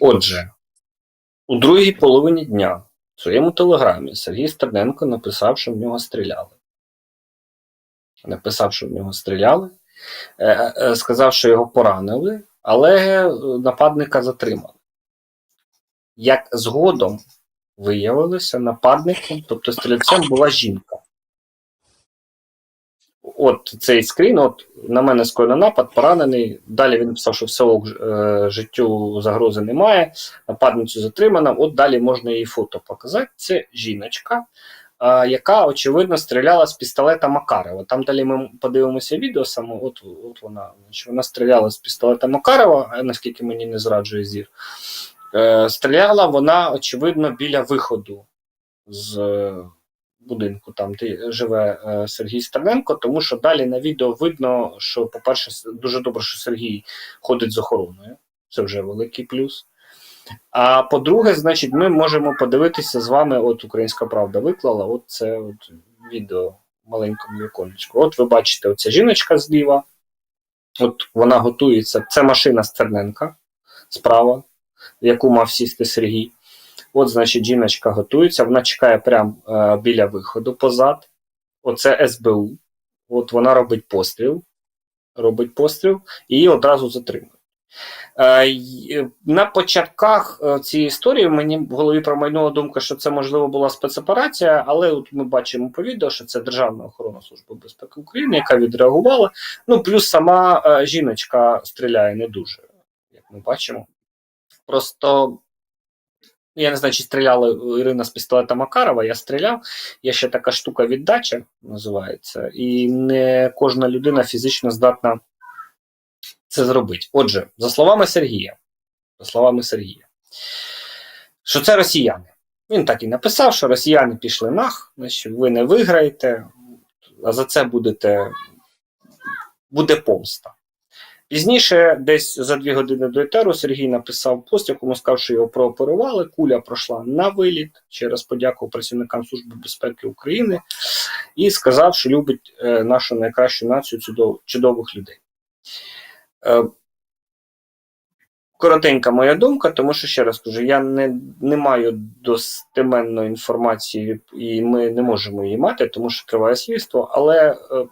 Отже, у другій половині дня в своєму телеграмі Сергій Стерненко написав, що в нього стріляли. Написав, що в нього стріляли, е, е, сказав, що його поранили, але е, нападника затримали. Як згодом виявилося, нападником, тобто стрільцем була жінка. От цей скрін, от на мене скоєно напад, поранений. Далі він написав, що все ок, е, життю загрози немає, нападницю затримана. От далі можна її фото показати. Це жіночка, е, яка очевидно стріляла з пістолета Макарова. Там далі ми подивимося відео саме. От, от вона значить, вона стріляла з пістолета Макарова, наскільки мені не зраджує зір. Е, стріляла вона, очевидно, біля виходу з е, будинку, там де живе е, Сергій Стерненко, тому що далі на відео видно, що, по-перше, дуже добре, що Сергій ходить з охороною. Це вже великий плюс. А по-друге, значить, ми можемо подивитися з вами. От Українська Правда виклала. От це от відео маленькому віконечку. От ви бачите, оця жіночка зліва. От вона готується. Це машина Стерненка справа, в яку мав сісти Сергій. От, значить, жіночка готується, вона чекає прямо е, біля виходу позад. Оце СБУ. От вона робить постріл. Робить постріл і її одразу затримують. Е, на початках е, цієї історії мені в голові промайнула думка, що це можливо була спецоперація, але от ми бачимо по відео, що це Державна охорона Служби безпеки України, яка відреагувала. Ну, плюс сама е, жіночка стріляє не дуже, як ми бачимо. Просто я не знаю, чи стріляла Ірина з пістолета Макарова. Я стріляв. Є ще така штука віддача, називається, і не кожна людина фізично здатна це зробити. Отже, за словами Сергія, за словами Сергія, що це росіяни. Він так і написав, що росіяни пішли нах, значить, ви не виграєте, а за це будете буде помста. Пізніше, десь за дві години до етеру, Сергій написав пост, якому сказав, що його прооперували. Куля пройшла на виліт через подяку працівникам Служби безпеки України і сказав, що любить е, нашу найкращу націю чудов, чудових людей. Е, коротенька моя думка, тому що ще раз кажу, я не, не маю достеменної інформації, і ми не можемо її мати, тому що триває слідство, але е,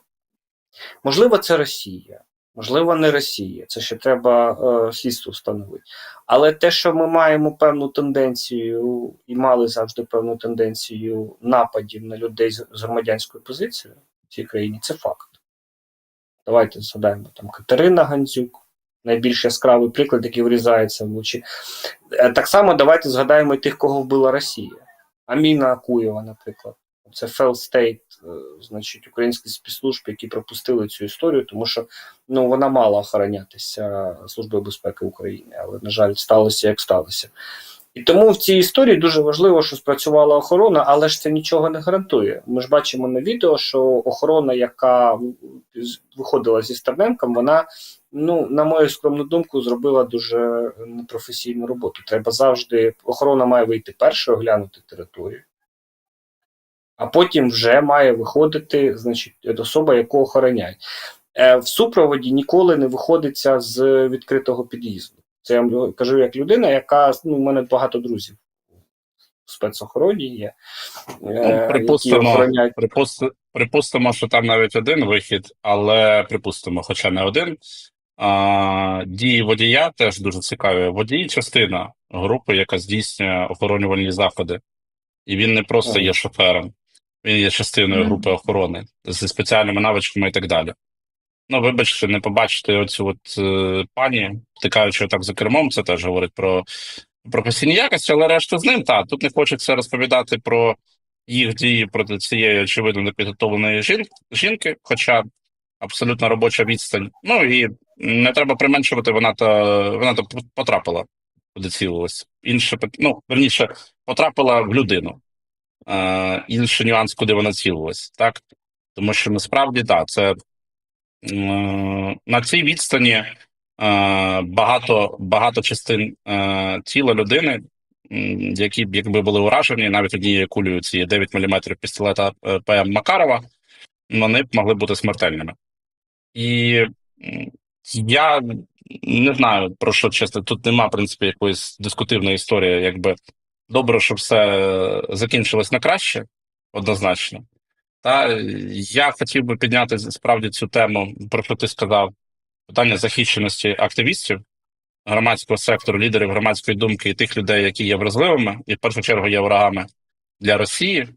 можливо, це Росія. Можливо, не Росія, це ще треба е, слідство встановити. Але те, що ми маємо певну тенденцію і мали завжди певну тенденцію нападів на людей з, громадянською позицією в цій країні, це факт. Давайте згадаємо там Катерина Гандзюк, найбільш яскравий приклад, який врізається в очі. Е, Так само давайте згадаємо і тих, кого вбила Росія. Аміна Акуєва, наприклад. Це fail state, е, значить, українські спецслужби, які пропустили цю історію, тому що ну, вона мала охоронятися Службою безпеки України, але, на жаль, сталося як сталося. І тому в цій історії дуже важливо, що спрацювала охорона, але ж це нічого не гарантує. Ми ж бачимо на відео, що охорона, яка виходила зі Стерненком, вона, ну, на мою скромну думку, зробила дуже непрофесійну роботу. Треба завжди, охорона має вийти першою, оглянути територію. А потім вже має виходити, значить, особа, яку охороняють. Е, в супроводі ніколи не виходиться з відкритого під'їзду. Це я вам кажу як людина, яка ну, у мене багато друзів в спецохороні є. е, Ну, які припустимо, охороняють. припусти, припустимо, що там навіть один вихід, але припустимо, хоча не один. А, дії водія теж дуже цікаві. Водій частина групи, яка здійснює охоронювальні заходи. І він не просто є шофером, він є частиною групи охорони зі спеціальними навичками і так далі. Ну, вибачте, не побачити оцю от е, пані, втикаючи так за кермом, це теж говорить про професійні якості, але решта з ним, так, тут не хочеться розповідати про їх дії проти цієї очевидно непідготовленої жін- жінки, хоча абсолютно робоча відстань. Ну і не треба применшувати, вона то вона то потрапила, куди цілилась. Інше ну, верніше, потрапила в людину. Е, інший нюанс, куди вона цілилась, так? Тому що насправді так, це м, на цій відстані е, багато, багато частин е, тіла людини, які якби були уражені навіть однією кулею цієї 9 мм пістолета е, ПМ Макарова, вони б могли бути смертельними. І я не знаю про що чесно. Тут нема, в принципі, якоїсь дискутивної історії. Якби добре, щоб все закінчилось на краще, однозначно. Та я хотів би підняти справді цю тему, про що ти сказав, питання захищеності активістів громадського сектору, лідерів громадської думки і тих людей, які є вразливими, і в першу чергу є ворогами для Росії,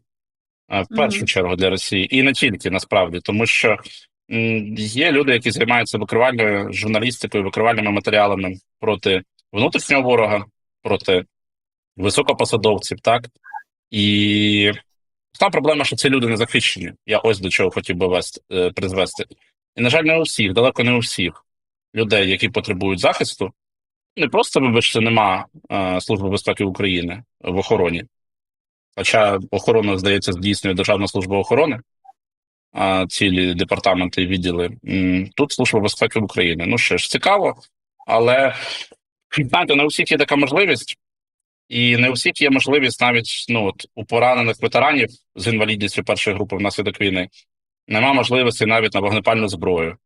в першу Мгм. чергу для Росії, і не тільки насправді, тому що є люди, які займаються викривальною журналістикою, викривальними матеріалами проти внутрішнього ворога, проти високопосадовців, так і та проблема, що ці люди не захищені. Я ось до чого хотів би вести, призвести. І, на жаль, не у всіх, далеко не у всіх людей, які потребують захисту. Не просто, вибачте, нема е, Служби безпеки України в охороні. Хоча охорону, здається, здійснює Державна служба охорони, а цілі департаменти і відділи. Тут Служба безпеки України. Ну що ж, цікаво, але знаєте, не у всіх є така можливість. І не у всіх є можливість навіть ну, от, у поранених ветеранів з інвалідністю першої групи внаслідок війни. Нема можливості навіть на вогнепальну зброю.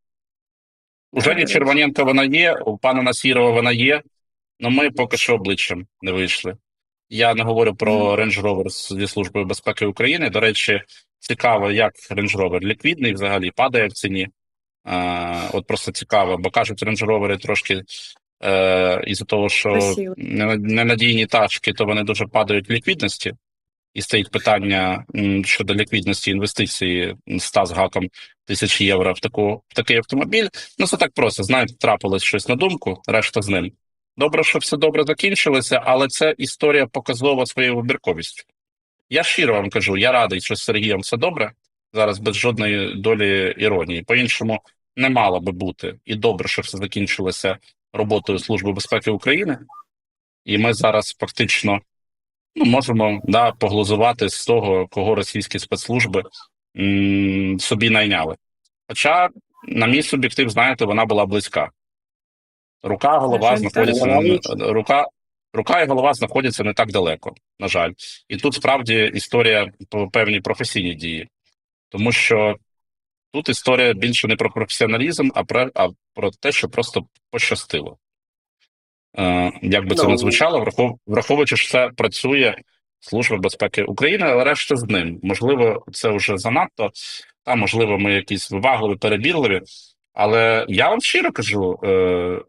У Жені Червоненка вона є, у пана Насірова вона є, але ми поки що обличчям не вийшли. Я не говорю про Range Rover зі Службою безпеки України. До речі, цікаво, як Range Rover ліквідний взагалі падає в ціні. Е, от просто цікаво, бо кажуть, Range Rover трошки е, із-за того, що ненадійні тачки, то вони дуже падають в ліквідності. І стоїть питання щодо ліквідності інвестиції 100 з гаком тисяч євро в таку в такий автомобіль. Ну це так просто. Знаєте, трапилось щось на думку, решта з ним. Добре, що все добре закінчилося, але це історія показова своєю вибірковістю. Я щиро вам кажу, я радий, що з Сергієм все добре. Зараз без жодної долі іронії. По-іншому не мало би бути. І добре, що все закінчилося роботою Служби безпеки України. І ми зараз фактично ну, можемо да, поглузувати з того, кого російські спецслужби м, собі найняли. Хоча, на мій суб'єктив, знаєте, вона була близька. Рука, голова знаходяться на- рука, рука і голова знаходяться не так далеко, на жаль. І тут справді історія про певні професійні дії, тому що тут історія більше не про професіоналізм, а про, а про те, що просто пощастило. Е, як би це Ну, не звучало, врахов, враховуючи, що це працює Служба безпеки України, але решта з ним. Можливо, це вже занадто, та можливо, ми якісь вивагливі, перебірливі. Але я вам щиро кажу: е,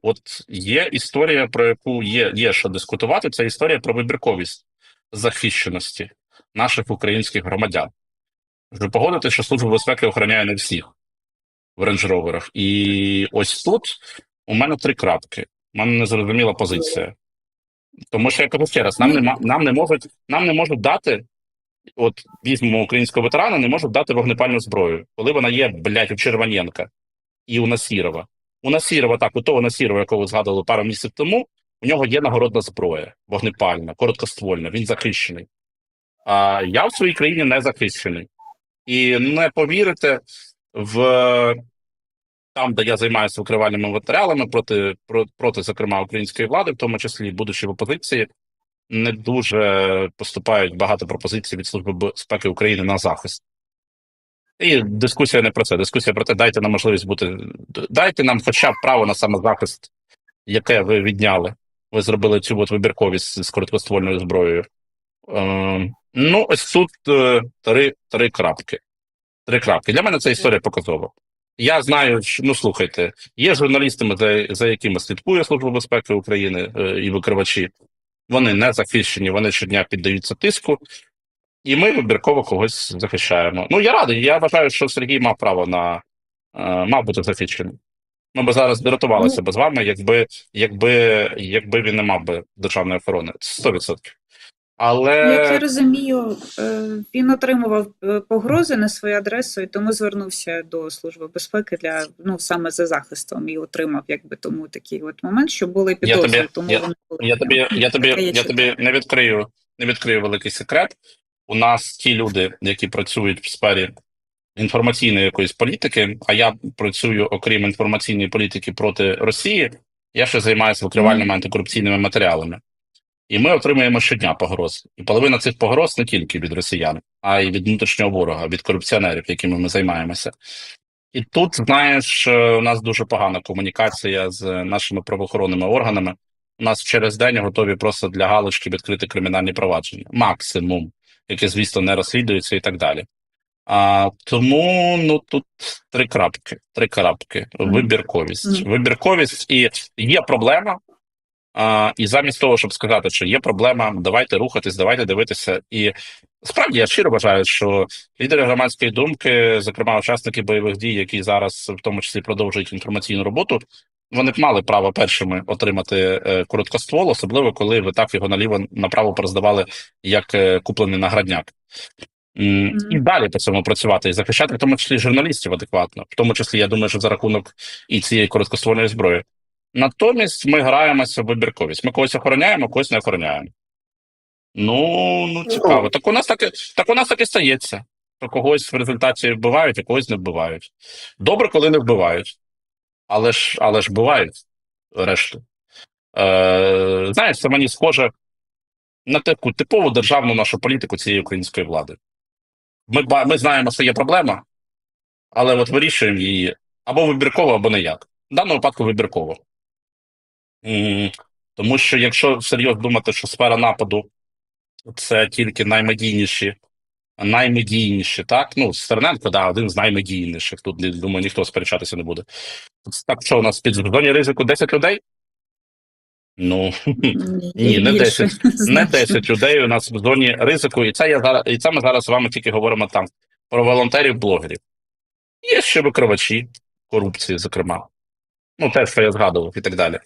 от є історія, про яку є, є що дискутувати. Це історія про вибірковість захищеності наших українських громадян. Ви погодите, що Служба безпеки охороняє не всіх в рейндж-роверах. І ось тут у мене три крапки. У мене незрозуміла позиція. Тому що я кажу ще раз: нам нема, нам не можуть, нам не можуть дати. От візьмемо українського ветерана, не можуть дати вогнепальну зброю, коли вона є, блядь, у Червоненка і у Насірова. У Насірова, так, у того Насірова, якого ви згадували пару місяців тому, у нього є нагородна зброя, вогнепальна, короткоствольна, він захищений. А я в своїй країні не захищений. І не повірите в там, де я займаюся викривальними матеріалами проти, про- проти, зокрема, української влади, в тому числі, будучи в опозиції, не дуже поступають багато пропозицій від Служби безпеки України на захист. І дискусія не про це. Дискусія про те, дайте нам можливість бути. Дайте нам хоча б право на самозахист, яке ви відняли. Ви зробили цю от вибірковість з короткоствольною зброєю. Е, ну, ось тут е, три, три крапки. Три крапки. Для мене це історія показова. Я знаю, що, ну слухайте, є журналістами, за, за якими слідкує Служба безпеки України е, і викривачі. Вони не захищені, вони щодня піддаються тиску, і ми вибірково когось захищаємо. Ну, я радий. Я вважаю, що Сергій мав право на е, мав бути захищений. Ми б зараз дратувалися б з вами, якби, якби, якби він не мав би державної охорони. 100%. Але Як я розумію, е, він отримував е, погрози на свою адресу і тому звернувся до Служби безпеки для ну саме за захистом і отримав якби тому такий от момент, що були Я підозри, тобі- тому я- вони були. Я тобі, я тобі, є я тобі не відкрию, не відкрию великий секрет. У нас ті люди, які працюють в сфері інформаційної якоїсь політики, а я працюю, окрім інформаційної політики проти Росії, я ще займаюся викривальними антикорупційними матеріалами. І ми отримуємо щодня погроз. І половина цих погроз не тільки від росіян, а й від внутрішнього ворога, від корупціонерів, якими ми займаємося. І тут, знаєш, е, у нас дуже погана комунікація з нашими правоохоронними органами. У нас через день готові просто для галочки відкрити кримінальні провадження. Максимум, яке, звісно, не розслідується і так далі. А, тому ну тут три крапки. Три крапки. Вибірковість. Вибірковість і є проблема. А, і замість того, щоб сказати, що є проблема, давайте рухатись, давайте дивитися. І справді я щиро вважаю, що лідери громадської думки, зокрема учасники бойових дій, які зараз в тому числі продовжують інформаційну роботу, вони б мали право першими отримати е, короткоствол, особливо коли ви так його наліво направо пороздавали як е, куплений наградняк. Мгм. І далі по цьому працювати і захищати, в тому числі журналістів адекватно, в тому числі, я думаю, що за рахунок і цієї короткоствольної зброї. Натомість ми граємося в вибірковість. Ми когось охороняємо, когось не охороняємо. Ну, ну цікаво. Так у нас так, так у нас так і стається. Що когось в результаті вбивають, а когось не вбивають. Добре, коли не вбивають. Але ж, але ж бувають решту. Е, знаєш, це мені схоже на таку типову державну нашу політику цієї української влади. Ми, ми знаємо, що є проблема, але от вирішуємо її або вибірково, або ніяк. В даному випадку вибірково. Тому що якщо всерйоз думати, що сфера нападу це тільки наймедійніші, наймедійніші, так? Ну, Стерненко, да, один з наймедійніших. Тут, думаю, ніхто сперечатися не буде. Так що у нас під зоні ризику 10 людей? Ну, Ні, не 10. не 10 людей у нас в зоні ризику, і це я зараз, і це ми зараз з вами тільки говоримо там про волонтерів-блогерів. Є ще викривачі корупції, зокрема. Ну, те, що я згадував, і так далі.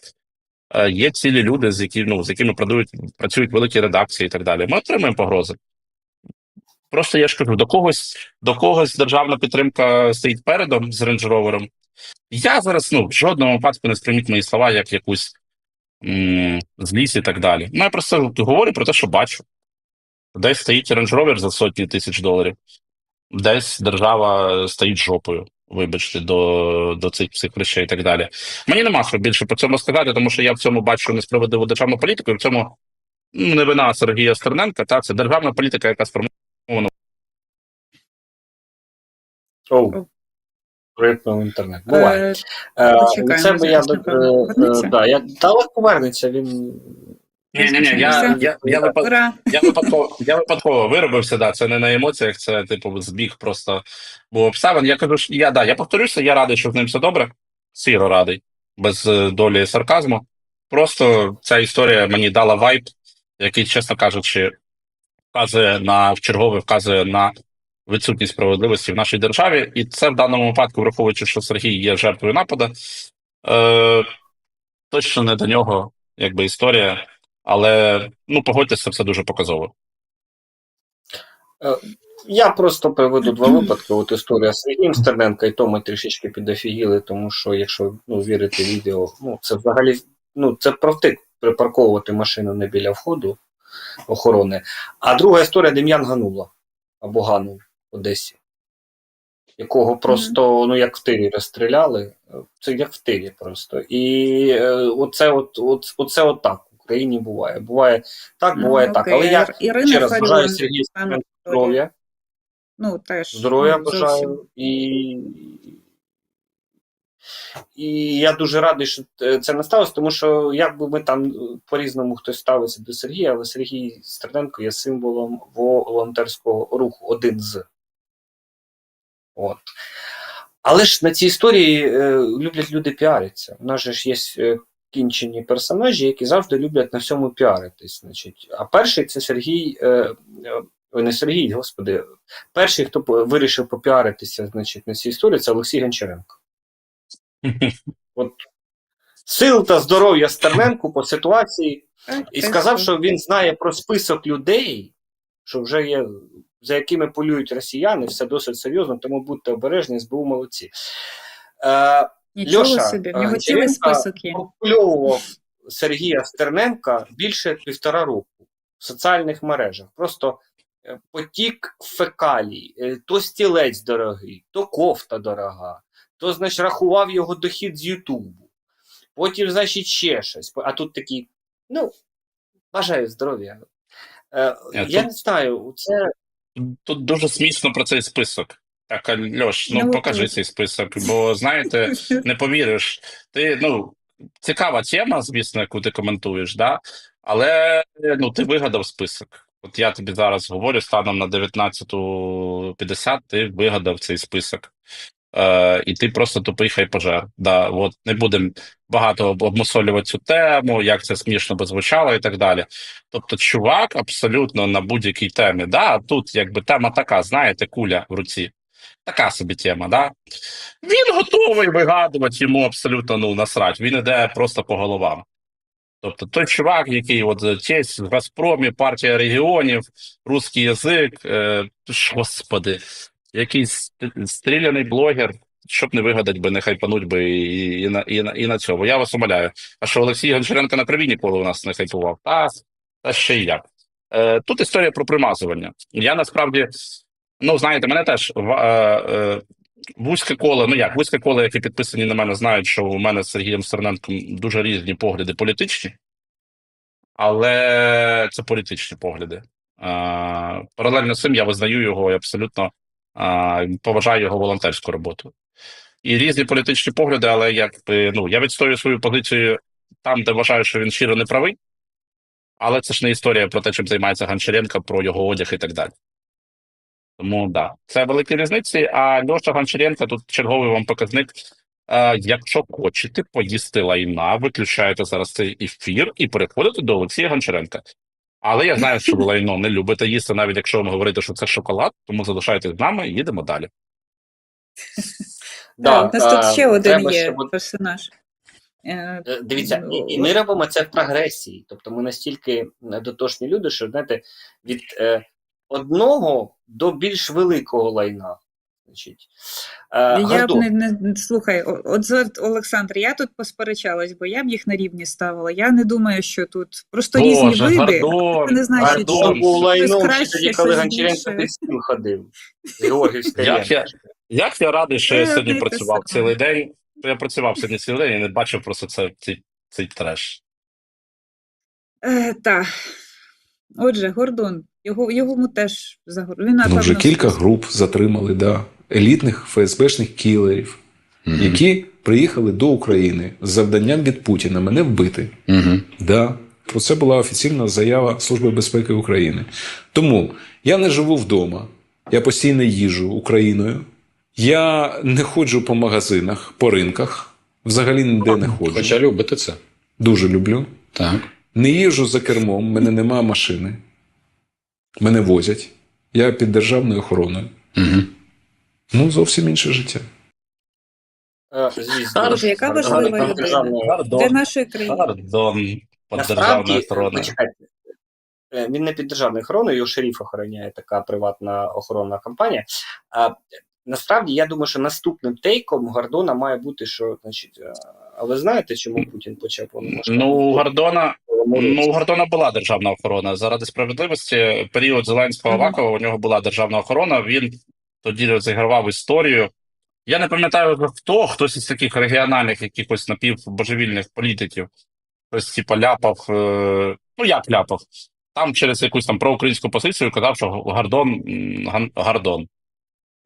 Е, Є цілі люди, з, які, ну, з якими працюють, працюють великі редакції і так далі. Ми отримуємо погрози. Просто я ж кажу, до когось, до когось державна підтримка стоїть передом з рейндж-ровером. Я зараз ну, в жодному випадку не сприйміть мої слова як якусь злість і так далі. Ну, я просто говорю про те, що бачу. Десь стоїть рейндж-ровер за сотні тисяч доларів, десь держава стоїть жопою, вибачте, до, до цих всіх речей і так далі. Мені нема що більше по цьому сказати, тому що я в цьому бачу несправедливу державну політику, і в цьому ну, не вина Сергія Стерненка, та це державна політика, яка сформована. Оу. Рипнув інтернет. Буває. Е, Е, це би я, е, е, да, я, та але повернеться, він Ні, ні, ні, я, я, я, випад- Я випадково, я випадково виробився, да, це не на емоціях, це типу збіг просто був обставин. Я кажу, що я да, я повторюся, я радий, що з ним все добре. Сіро радий, без е, долі сарказму. Просто ця історія мені дала вайб, який, чесно кажучи, вказує на в чергове вказує на відсутність справедливості в нашій державі. І це в даному випадку, враховуючи, що Сергій є жертвою нападу, е, точно не до нього, якби історія. Але ну погодьтеся, це все дуже показово. Я просто приведу два випадки. От історія з Сергієм Стерненка, і то ми трішечки підофігіли, тому що якщо ну, вірити відео, ну це взагалі ну, це провтик припарковувати машину не біля входу охорони. А друга історія Дем'ян Ганула або Ганул в Одесі, якого просто ну як в тирі розстріляли. Це як в тирі просто. І е, оце от, от, оце от так в Україні буває. Буває так, буває Ну, так. Але я Ірина ще раз бажаю Сергію здоров'я. Ну, теж. Здоров'я ну, бажаю. І, і я дуже радий, що е, це не сталося, тому що як би ми там е, по-різному хтось ставиться до Сергія, але Сергій Стерненко є символом волонтерського руху, один з. От. Але ж на цій історії е, люблять люди піаритися. У нас же ж є е, кінчені персонажі, які завжди люблять на всьому піаритись. Значить. А перший це Сергій. Е, е, ой, не Сергій, господи, перший, хто вирішив попіаритися значить, на цій історії, це Олексій Гончаренко. От сил та здоров'я Стерненку по ситуації, і сказав, що він знає про список людей, що вже є, за якими полюють росіяни, все досить серйозно, тому будьте обережні, СБУ молодці. Е, Нічого Льоша, собі, в е, нього цілий список є. Сергія Стерненка більше півтора року в соціальних мережах. Просто е, потік фекалій, е, то стілець дорогий, то кофта дорога, то, значить, рахував його дохід з Ютубу. Потім, значить, ще щось. А тут такий, ну, бажаю здоров'я. Е, я тут- не знаю, це Тут дуже смішно про цей список. Так, Льош, ну покажи цей список, бо знаєте, не повіриш. Ти ну цікава тема, звісно, яку ти коментуєш, да? але ну ти вигадав список. От я тобі зараз говорю, станом на 19.50 ти вигадав цей список. Е, і ти просто тупий хайпожер. Да, от не будемо багато об- обмусолювати цю тему, як це смішно би звучало і так далі. Тобто, чувак абсолютно на будь-якій темі. Да, тут якби тема така, знаєте, куля в руці. Така собі тема, да? Він готовий вигадувати йому абсолютно ну, насрать. Він іде просто по головам. Тобто той чувак, який от честь в Газпромі, партія регіонів, русський язик, е, господи, якийсь стріляний блогер, щоб не вигадати би, не хайпануть би і, і, на, і, на, і на цьому. Я вас умоляю. А що Олексій Гончаренко на криві ніколи у нас не хайпував? Та, та ще й як. Е, тут історія про примазування. Я насправді, ну знаєте, мене теж е, е, вузьке коло, ну як вузьке коло, які підписані на мене, знають, що у мене з Сергієм Стерненком дуже різні погляди політичні, але це політичні погляди. Е, паралельно з цим я визнаю його і абсолютно поважаю його волонтерську роботу. І різні політичні погляди, але якби ну я відстоюю свою позицію там, де вважаю, що він щиро не правий. Але це ж не історія про те, чим займається Гончаренко, про його одяг і так далі. Тому так, да. це великі різниці. А Льоша Гончаренко тут черговий вам показник. Е, якщо хочете поїсти лайна, виключаєте зараз цей ефір і переходите до Олексія Гончаренка. Але я знаю, що ви лайно не любите їсти, навіть якщо вам говорите, що це шоколад, тому залишайтесь з нами і їдемо далі. Так, у нас тут е, ще один треба, є щоб персонаж. Е, Дивіться, і, ми робимо це в прогресії. Тобто ми настільки дотошні люди, що знаєте, від одного до більш великого лайна. Значить, е, Я б не, не слухай, от Олександр, я тут посперечалась, бо я б їх на рівні ставила. Я не думаю, що тут просто різні Боже, види. Гордон, це не значить, був лайном краще, тоді, коли Гончаренко під стіл ходив. Як я, як я радий, що я Е, сьогодні працював цілий день. Я працював сьогодні цілий день і не бачив просто це, цей, цей треш. Е, так. Отже, Гордон, його, йому теж загор... Він, Ну, вже кілька груп затримали, да, елітних ФСБшних кілерів, Мгм. які приїхали до України з завданням від Путіна мене вбити. Мгм. Да. Про це була офіційна заява Служби безпеки України. Тому я не живу вдома, я постійно їжу Україною. Я не ходжу по магазинах, по ринках, взагалі ніде не ходжу. Хоча любите це. Дуже люблю. Так. Не їжджу за кермом, в мене немає машини. Мене возять. Я під державною охороною. Угу. Ну, зовсім інше життя. Е, Звісно. Яка важлива людина. для нашої країни. пардон, під державною охороною. е, він не під державною охороною, його шеріф охороняє така приватна охоронна компанія. А, насправді, я думаю, що наступним тейком Гордона має бути, що, значить, е, а ви знаєте, чому Путін почав повномасштабну Ну, у? Гордона. Ну, у Гордона була державна охорона. Заради справедливості, період Зеленського. Авакова, у нього була державна охорона. Він тоді розігравав історію. Я не пам'ятаю хто, хтось із таких регіональних якихось напівбожевільних політиків. Хтось типа ляпав, е, ну як ляпав. Там через якусь там проукраїнську позицію казав, що Гордон Гордон.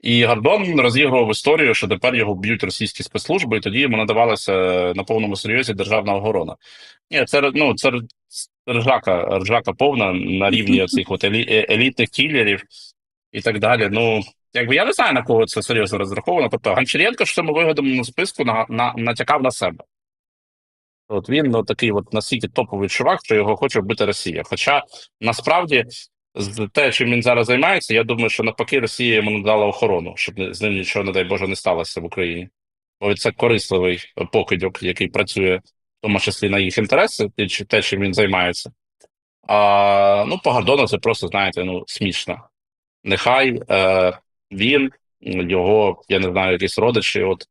І Гордон розігрував історію, що тепер його б'ють російські спецслужби, і тоді йому надавалася на повному серйозі державна охорона. Ні, це ну це ржака, ржака повна на рівні цих от елі, елітних кілерів і так далі. Ну якби я не знаю на кого це серйозно розраховано. Тобто Гончаренко ж цьому вигаданому списку на, на, натякав на себе. От він ну, такий от настільки топовий чувак, що його хоче вбити Росія. Хоча насправді те, чим він зараз займається, я думаю, що навпаки Росія йому надала охорону, щоб з ним нічого, не дай Боже, не сталося в Україні. Бо це корисливий покидьок, який працює в тому числі на їх інтереси, те, чим він займається. А ну, по Гордону це просто, знаєте, ну, смішно. Нехай е, він, його, я не знаю, якісь родичі, от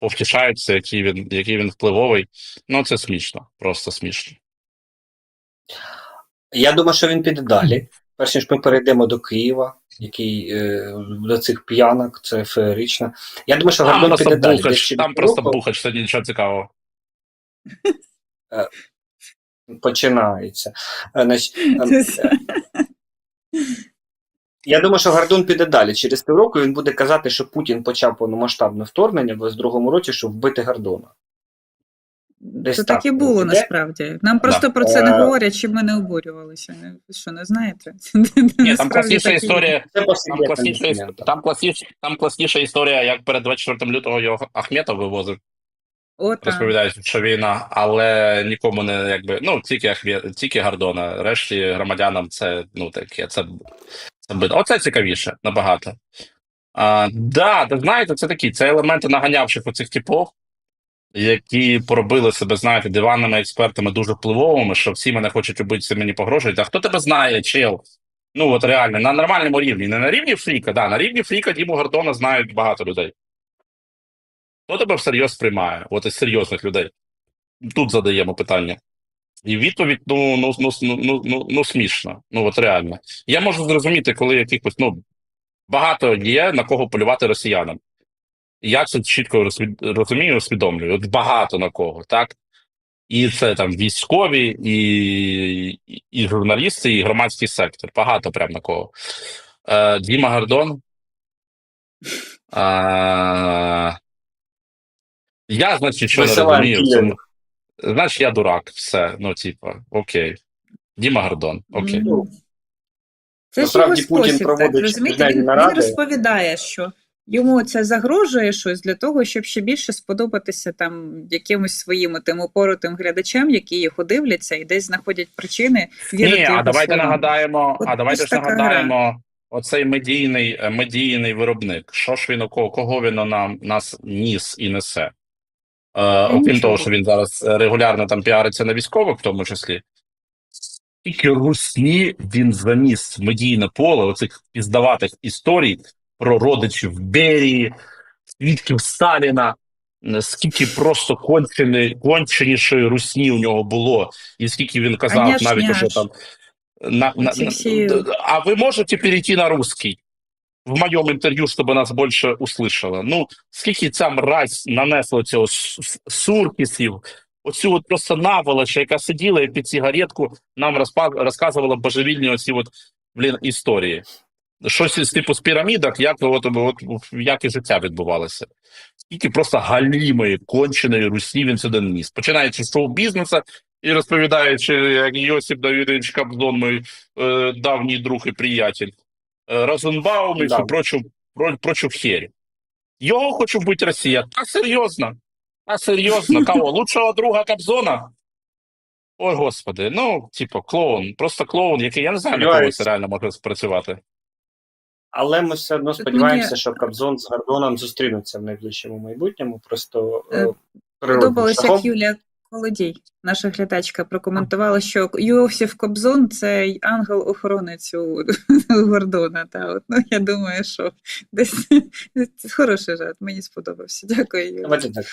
повтішаються, який він, який він впливовий. Ну, це смішно, просто смішно. Я думаю, що він піде далі. Перш ніж ми перейдемо до Києва, який е, до цих п'янок, це феєрично. Я думаю, що Гордон піде далі. Там просто бухач, це нічого цікавого. починається. Е, Значить, е, Я думаю, що Гордон піде далі. Через півроку він буде казати, що Путін почав повномасштабне вторгнення в 22-му році, щоб вбити Гордона. Десь Це так так і було буде. насправді. Нам просто про це не Е, говорять, щоб ми не обурювалися. Ви Що не знаєте? Ні, там класніша історія. Там класніша, там, класніша, там класніша історія, як перед 24 лютого його Ахметов вивозив. О. Розповідають, що війна, але нікому не якби ну тільки Ахмє- тільки Гордона. Решті громадянам це ну таке. Це, це бит. Оце цікавіше набагато. А, да, знаєте, це такі це елементи наганявших оцих типов, які поробили себе, знаєте, диванними експертами дуже впливовими, що всі мене хочуть убити, всі мені погрожують. А хто тебе знає, чел? Ну от реально, на нормальному рівні, не на рівні Фріка, да, на рівні Фріка Діму Гордона знають багато людей. Хто тебе всерйоз сприймає? От із серйозних людей. Тут задаємо питання. І відповідь: ну, ну, ну, ну, ну, ну, ну смішно. Ну, от реально. Я можу зрозуміти, коли якихось, ну, багато є на кого полювати росіянам. Я це чітко розвід- розумію, усвідомлюю. От багато на кого, так? І це там військові, і, і, журналісти, і громадський сектор. Багато прям на кого. Е, Діма Гордон. Е, я, значить, що не розумію. в цьому. Значить, я дурак, все. Ну, типа, окей. Діма Гордон, окей. Ну, Це ж Насправді його Путін спосіб, так, розумієте? Він, він розповідає, що йому це загрожує щось для того, щоб ще більше сподобатися там якимось своїм тим упоротим глядачам, які його дивляться і десь знаходять причини вірити Ні, а давайте словам. нагадаємо, От а давайте ж нагадаємо оцей медійний, е, медійний виробник. Що ж він у кого, кого він нам нас ніс і несе? Е, окрім того, що він зараз е, регулярно там піариться на військових, в тому числі. Скільки русні він заніс в медійне поле оцих піздаватих історій про родичів Берії, свідків Сталіна, скільки просто кончені, конченішої русні у нього було, і скільки він казав, няш, навіть що там. На, на, на- а вы можете перейти на русский? В моєму інтерв'ю, щоб нас більше услышало. Ну, скільки ця мразь нанесла цього суркісів, оцю от просто наволоч, яка сиділа і під сигаретку нам розказувала божевільні оці от, блін, історії. Щось із типу з пірамідок, як, от, от, як і життя відбувалося. Скільки просто галімої, конченої русні він сюди ніс. Починаючи з шоу-бізнесу і розповідаючи, як Йосип Давидович Кобзон, мій е, давній друг і приятель, е, Розенбаум і Да. прочу, про, прочу херь. Його хоче вбити Росія. А серйозно? А серйозно? Кого? Лучшого друга Кобзона? Ой, господи, ну, типу, клоун, просто клоун, який я не знаю, на кого це реально може спрацювати. Але ми все одно сподіваємося, мені- що Кобзон з Гордоном зустрінуться в найближчому майбутньому. Просто Е, е, Подобалося, як Юлія Колодій, наша глядачка, прокоментувала, що Йосиф Кобзон це ангел-охоронець у Гордона. Та, от, ну, я думаю, що десь хороший жарт, мені сподобався. Дякую, так.